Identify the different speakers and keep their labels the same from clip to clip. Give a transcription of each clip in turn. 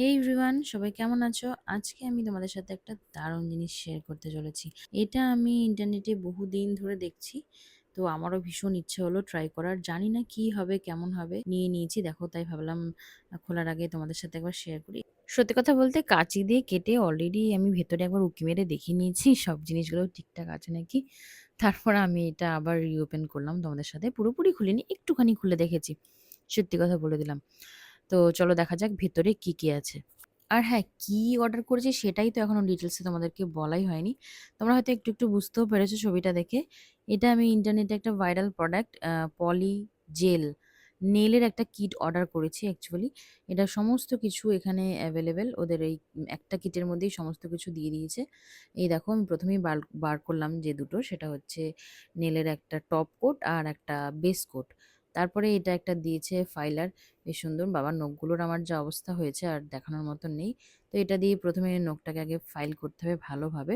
Speaker 1: হে everyone সবাই কেমন আছো? আজকে আমি তোমাদের সাথে একটা দারুণ জিনিস শেয়ার করতে চলেছি। এটা আমি ইন্টারনেটে বহুদিন ধরে দেখছি। তো আমারও ভীষণ ইচ্ছে হলো ট্রাই করার। জানি না কি হবে, কেমন হবে? নিয়ে নিয়েছি দেখো তাই ভাবলাম খোলার আগে তোমাদের সাথে একবার শেয়ার করি। সত্যি কথা বলতে কাঁচি দিয়ে কেটে অলরেডি আমি ভেতরে একবার উঁকি মেরে দেখিয়ে নিয়েছি সব জিনিসগুলো ঠিকঠাক আছে নাকি। তারপর আমি এটা আবার রিওপেন করলাম তোমাদের সাথে। পুরোপুরি খুলিনি, একটুখানি খুলে দেখেছি। সত্যি কথা বলে দিলাম। তো চলো দেখা যাক ভেতরে কি, কি আছে। আর হ্যাঁ, কি অর্ডার করেছি সেটাই তো এখনও ডিটেলসে তোমাদেরকে বলাই হয়নি। তোমরা হয়তো একটু, একটু বুঝতেও পেরেছ ছবিটা দেখে। এটা আমি ইন্টারনেটে একটা ভাইরাল প্রোডাক্ট পলি জেল নেলের একটা কিট অর্ডার করেছি অ্যাকচুয়ালি। এটা সমস্ত কিছু এখানে অ্যাভেলেবেল। ওদের এই একটা কিটের মধ্যেই সমস্ত কিছু দিয়ে দিয়েছে। এই দেখো আমি প্রথমেই বার বার করলাম যে দুটো সেটা হচ্ছে নেলের একটা টপ কোট আর একটা বেস কোট। তারপরে এটা একটা দিয়েছে ফাইলার। বেশ সুন্দর। বাবার নখগুলোর আমার যা অবস্থা হয়েছে আর দেখানোর মতন নেই। তো এটা দিয়ে ১ম এ নখটাকে আগে ফাইল করতে হবে ভালোভাবে।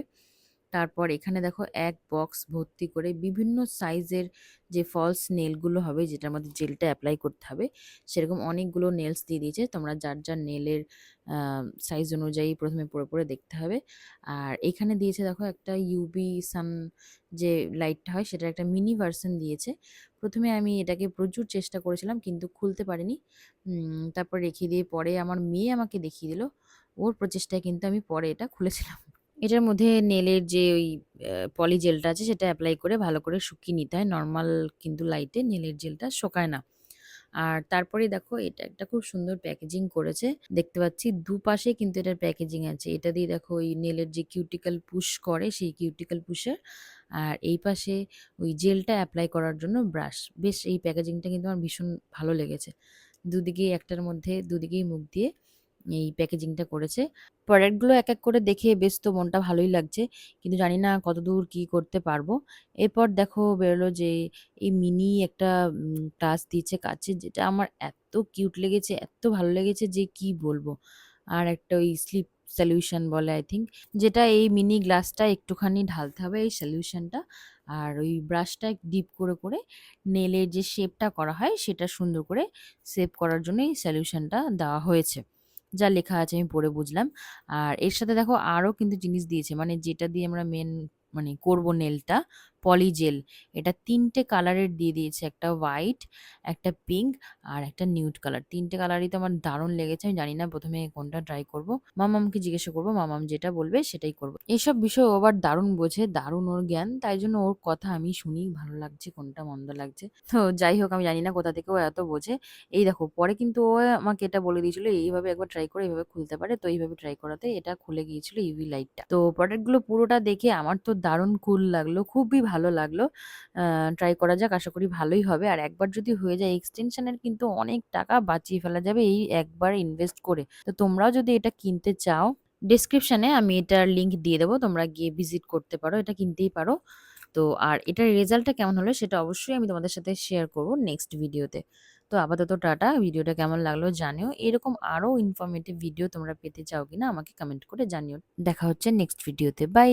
Speaker 1: তারপর এখানে দেখো এক বক্স ভর্তি করে বিভিন্ন সাইজের যে ফলস নেলগুলো হবে যেটার মধ্যে জেলটা অ্যাপ্লাই করতে হবে, সেরকম অনেকগুলো নেলস দিয়ে দিয়েছে। তোমরা যার, যার নেলের সাইজ অনুযায়ী ১ম এ পড়ে, পড়ে দেখতে হবে। আর এখানে দিয়েছে দেখো একটা ইউবি সান যে লাইটটা হয় সেটার একটা মিনি ভার্সন দিয়েছে। প্রথমে আমি এটাকে প্রচুর চেষ্টা করেছিলাম কিন্তু খুলতে পারিনি। তারপর রেখে দিয়ে পরে আমার মেয়ে আমাকে দেখিয়ে দিল। ওর প্রচেষ্টায় কিন্তু আমি পরে এটা খুলেছিলাম। এটার মধ্যে নেলের যে ওই পলি জেলটা আছে সেটা অ্যাপ্লাই করে ভালো করে শুকিয়ে নিতে হয়। নর্মাল কিন্তু লাইটে নেলের জেলটা শোকায় না। আর তারপরে দেখো এটা একটা খুব সুন্দর প্যাকেজিং করেছে। দেখতে পাচ্ছি দুপাশে কিন্তু এটার প্যাকেজিং আছে। এটা দিয়ে দেখো ওই নেলের যে কিউটিকল পুশ করে সেই কিউটিক্যাল পুশের আর এই পাশে ওই জেলটা অ্যাপ্লাই করার জন্য ব্রাশ। বেশ এই প্যাকেজিংটা কিন্তু আমার ভীষণ ভালো লেগেছে। দুদিকেই একটার মধ্যে দুদিকেই মুখ দিয়ে এই প্যাকেজিংটা করেছে। প্রোডাক্টগুলো এক, এক করে দেখে বেশ তো মনটা ভালোই লাগছে। কিন্তু জানি না কতদূর কি করতে পারব। এরপর দেখো বেরোলো যে এই মিনি একটা গ্লাস দিয়েছে কাছে যেটা আমার এত কিউট লেগেছে, এত ভালো লেগেছে যে কি বলব। আর একটা ওই স্লিপ সলিউশন বলে আই থিংক যেটা এই মিনি গ্লাসটা একটুখানি ঢালতে হবে এই সলিউশনটা। আর ওই ব্রাশটা ডিপ করে, করে নেইলের যে শেপটা করা হয় সেটা সুন্দর করে শেপ করার জন্য এই সলিউশনটা দেওয়া হয়েছে। যা লেখা আছে আমি পড়ে বুঝলাম। আর এর সাথে দেখো আরও কিন্তু জিনিস দিয়েছে মানে যেটা দিয়ে আমরা মেন মানে করব নেইলটা পলি জেল। এটা ৩ টে কালারের দিয়ে দিয়েছে। একটা হোয়াইট, একটা পিঙ্ক আর একটা নিউড কালার। তিনটে কালারই তো আমার দারুণ লেগেছে। আমি জানি না ১ম এ কোনটা ট্রাই করব। মামামকে জিজ্ঞাসা করব। মামাম যেটা বলবে সেটাই করব। এসব বিষয় আবার দারুণ বোঝে, দারুণ ওর জ্ঞান। তাই জন্য ওর কথা আমি শুনি ভালো লাগছে কোনটা মন্দ লাগছে। তো যাই হোক আমি জানি না কোথা থেকে ও এত বোঝে। এই দেখো পরে কিন্তু ও আমাকে এটা বলে দিয়েছিল এইভাবে একবার ট্রাই করে এইভাবে খুলতে পারে। তো এইভাবে ট্রাই করাতে এটা খুলে গিয়েছিল ইউভি লাইটটা। তো প্রোডাক্টগুলো পুরোটা দেখে আমার তো দারুণ কুল লাগল। খুবই ভালো লাগল। আ ট্রাই করা যাক। আশা করি ভালোই হবে। আর একবার যদি হয়ে যায় এক্সটেনশন এর কিন্তু অনেক টাকা বাঁচিয়ে ফেলা যাবে এই একবার ইনভেস্ট করে। তো তোমরাও যদি এটা কিনতে চাও ডেসক্রিপশনে আমি এটার লিঙ্ক দিয়ে দেবো। তোমরা গিয়ে ভিজিট করতে পারো। এটা কিনতেই পারো। তো আর এটার রেজাল্টটা কেমন হলো সেটা অবশ্যই আমি তোমাদের সাথে শেয়ার করব নেক্সট ভিডিওতে। তো আপাতত টাটা। ভিডিওটা কেমন লাগল জানিও। এরকম আরও ইনফরমেটিভ ভিডিও তোমরা পেতে চাও কিনা আমাকে কমেন্ট করে জানিও। দেখা হচ্ছে নেক্সট ভিডিওতে। বাই।